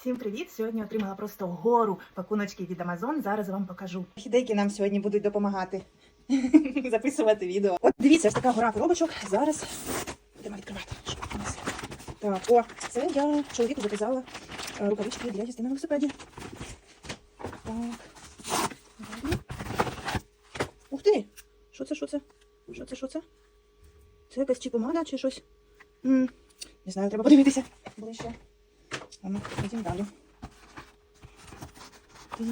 Всім привіт! Сьогодні отримала просто гору пакуночки від Amazon. Зараз вам покажу. Деякі нам сьогодні будуть допомагати записувати відео. От дивіться, ось така гора коробочок. Зараз будемо відкривати. Так, о, це я чоловіку заказала е, рукавички для їзди на велосипеді. Так. Ух ти! Що це, що це? Що це, що це? Це якась чи помада, чи щось? М, Не знаю, треба подивитися ближче. А ну, йдемо далі. Ти,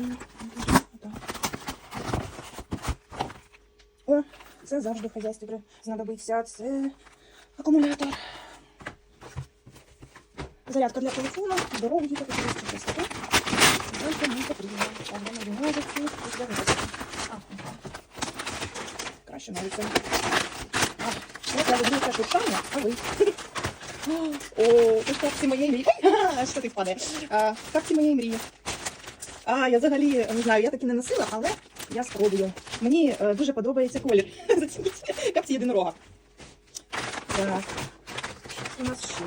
отак. О, це завжди в хазяйстві при- знадобиться. Це акумулятор. Зарядка для телефону, дороги їхати кудись чи щось таке. Зарядка не потрібна. Так, де мої ножиці, і для ножиці. А, Краще навіть це. А, от я люблю те шуршання, а ви? О, капці моєї мрії. Що ти впаде? А, Капці моєї мрії. А, я взагалі не знаю, я таки не носила, але я спробую. Мені е, дуже подобається колір. Зацініть капці єдинорога. Так. У нас ще.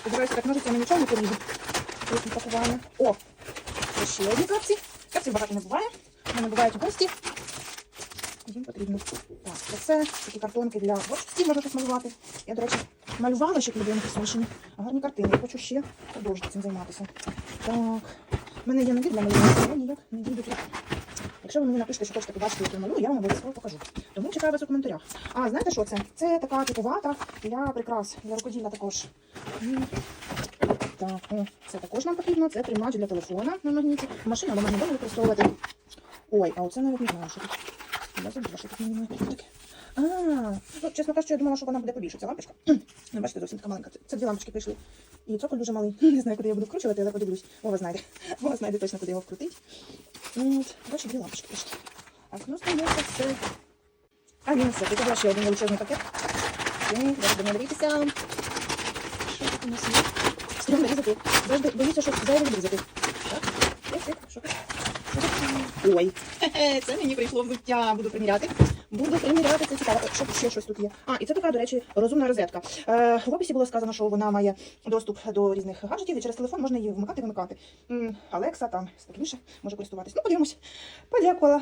Сподіваюся, так ножицями нічого не поріжу. Пакування. О, ще одні капці. Капців багато не буває. Мене бувають гості. Їм потрібно. Так, це такі картонки для борщів можна щось малювати. Я, до речі, малювала ще коли була на Гарні картини. Я хочу ще продовжити цим займатися. Так, в мене є набір для малювання, але ніяк не дійду тут. Якщо ви мені напишете, що хочете побачити, як малюю, я вам обов'язково покажу. Тому чекаю вас у коментарях. А, знаєте що це? Це така типу вата для прикрас, для рукоділля також. Так, це також нам потрібно. Це тримач для телефона на магніті. Машина або магнітоли використовувати. Ой, а оце навіть не знаю, що тут. Я забула, що тут мені таке. А, ну, чесно кажучи, я думала, що вона буде побільше, ця лампочка. Ну, бачите, зовсім така маленька. Це- дві лампочки прийшли. І цоколь дуже малий. Не знаю, куди я буду вкручувати, але подивлюсь. Вова знайде. Вова знайде точно, куди його вкрутить. От, бачу, дві лампочки прийшли. Так, ну, здається, все. А, він все. Тут ще один величезний пакет. Окей, зараз будемо дивитися. Що тут у нас є? Стрімно різати. Завжди боюся, що зайве відрізати. Так, ось, ось, що? Ой, це мені прийшло взуття. Буду приміряти. Буду приміряти, це цікаво. Що ще щось тут є? А, і це така, до речі, розумна розетка. Е, в описі було сказано, що вона має доступ до різних гаджетів, і через телефон можна її вмикати, вимикати. Алекса там інше може користуватись. Ну, подивимось. Подякувала.